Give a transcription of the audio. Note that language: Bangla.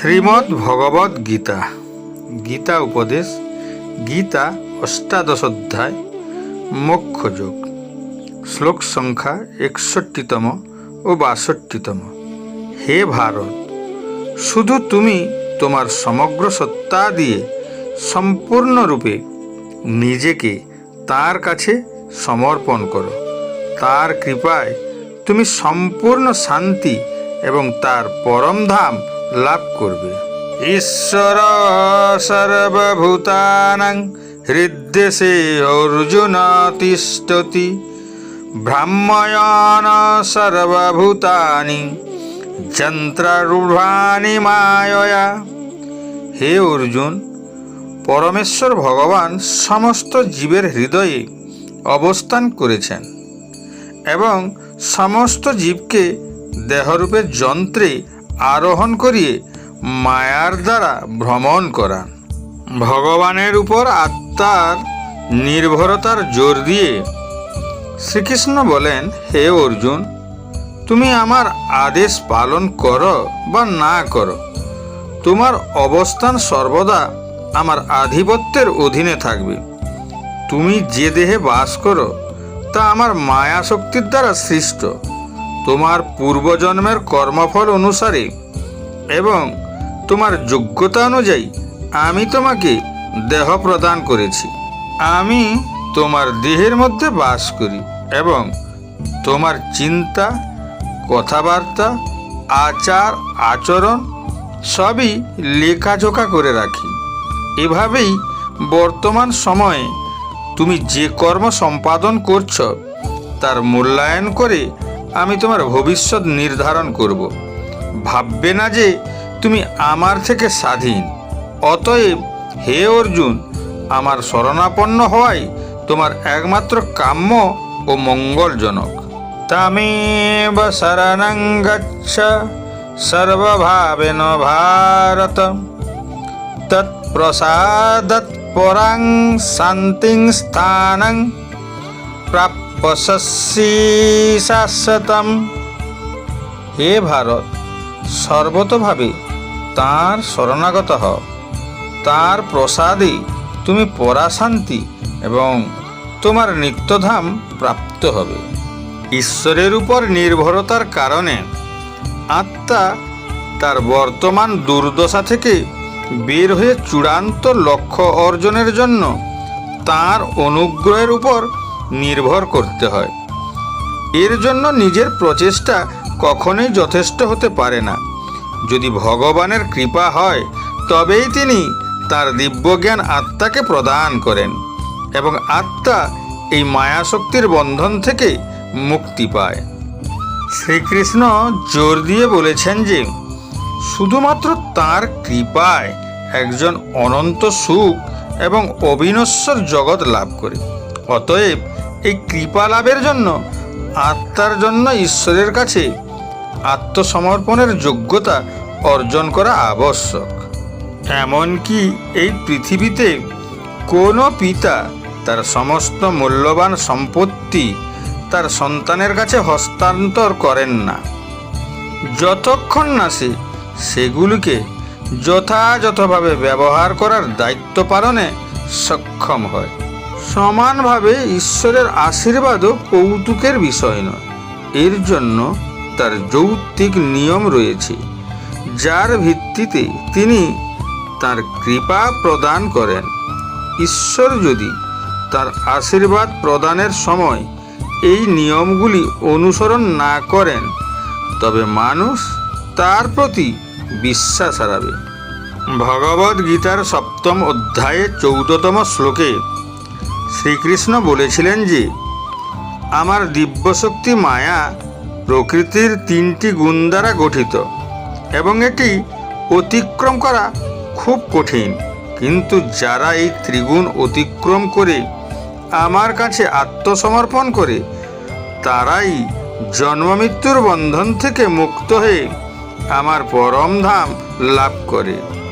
শ্রীমদ্ ভগবদ গীতা। গীতা উপদেশ, গীতা অষ্টাদশ অধ্যায় মোক্ষযোগ। শ্লোক সংখ্যা একষট্টিতম ও বাষট্টিতম। হে ভারত, শুধু তুমি তোমার সমগ্র সত্তা দিয়ে সম্পূর্ণরূপে নিজেকে তার কাছে সমর্পণ করো। তার কৃপায় তুমি সম্পূর্ণ শান্তি এবং তার পরম ধাম লাভ করবে। ঈশ্বর সর্বভূতানাং হৃদ্দেশে অর্জুন তিষ্ঠতি ভ্রাম্যয়ন সর্বভূতানি যন্ত্রারূঢ়ানি মায়য়া। হে অর্জুন, পরমেশ্বর ভগবান সমস্ত জীবের হৃদয়ে অবস্থান করেছেন এবং সমস্ত জীবকে দেহরূপে যন্ত্রে আরোহণ করিয়ে মায়ার দ্বারা ভ্রমণ করান। ভগবানের উপর আত্মার নির্ভরতার জোর দিয়ে শ্রীকৃষ্ণ বলেন, হে অর্জুন, তুমি আমার আদেশ পালন করো বা না করো। তোমার অবস্থান সর্বদা আমার আধিপত্যের অধীনে থাকবে। তুমি যে দেহে বাস করো, তা আমার মায়া শক্তির দ্বারা সৃষ্ট। তোমার পূর্বজন্মের কর্মফল অনুসারে এবং তোমার যোগ্যতা অনুযায়ী আমি তোমাকে দেহ প্রদান করেছি। আমি তোমার দেহের মধ্যে বাস করি এবং তোমার চিন্তা, কথাবার্তা, আচার, আচরণ সবই লেখাজোখা করে রাখি। এভাবেই বর্তমান সময়ে তুমি যে কর্ম সম্পাদন করছ, তার মূল্যায়ন করে আমি তোমার ভবিষ্যৎ নির্ধারণ করব। ভাববে না যে তুমি আমার থেকে স্বাধীন। অতএব হে অর্জুন, আমার শরণাপন্ন হওয়াই তোমার একমাত্র কাম্য ও মঙ্গলজনক। তামেব শরণং গচ্ছ, সর্বভাবেন ভারত। তৎপ্রসাদৎ পরাং শান্তিং স্থানং। প্রাপ্যসি শাশ্বতম। হে ভারত, সর্বতভাবে তাঁর শরণাগত হও। তার প্রসাদে তুমি পরাশান্তি এবং তোমার নিত্যধাম প্রাপ্ত হবে। ঈশ্বরের উপর নির্ভরতার কারণে আত্মা তার বর্তমান দুর্দশা থেকে বের হয়ে চূড়ান্ত লক্ষ্য অর্জনের জন্য তার অনুগ্রহের উপর নির্ভর করতে হয়। এর জন্য নিজের প্রচেষ্টা কখনোই যথেষ্ট হতে পারে না। যদি ভগবানের কৃপা হয়, তবেই তিনি তার দিব্যজ্ঞান আত্মাকে প্রদান করেন এবং আত্মা এই মায়াশক্তির বন্ধন থেকে মুক্তি পায়। শ্রীকৃষ্ণ জোর দিয়ে বলেছেন যে, শুধুমাত্র তার কৃপায় একজন অনন্ত সুখ এবং অবিনশ্বর জগৎ লাভ করে। অতএব এই কৃপা লাভের জন্য, আত্মার জন্য ঈশ্বরের কাছে আত্মসমর্পণের যোগ্যতা অর্জন করা আবশ্যক। এমনকি এই পৃথিবীতে কোনো পিতা তার সমস্ত মূল্যবান সম্পত্তি তার সন্তানের কাছে হস্তান্তর করেন না। যতক্ষণ না সে সেগুলিকে যথাযথভাবে ব্যবহার করার দায়িত্ব পালনে সক্ষম হয়। সমানভাবে ঈশ্বরের আশীর্বাদও কৌতুকের বিষয় নয়। এর জন্য তার যৌক্তিক নিয়ম রয়েছে, যার ভিত্তিতে তিনি তার কৃপা প্রদান করেন। ঈশ্বর যদি তার আশীর্বাদ প্রদানের সময় এই নিয়মগুলি অনুসরণ না করেন, তবে মানুষ তার প্রতি বিশ্বাস হারাবে। ভগবদ্গীতার সপ্তম অধ্যায়ে চৌদ্দতম শ্লোকে শ্রীকৃষ্ণ বলেছিলেন যে, আমার দিব্যশক্তি মায়া প্রকৃতির তিনটি গুণ দ্বারা গঠিত এবং এটি অতিক্রম করা খুব কঠিন। কিন্তু যারা এই ত্রিগুণ অতিক্রম করে আমার কাছে আত্মসমর্পণ করে, তারাই জন্মমৃত্যুর বন্ধন থেকে মুক্ত হয়ে আমার পরম ধাম লাভ করে।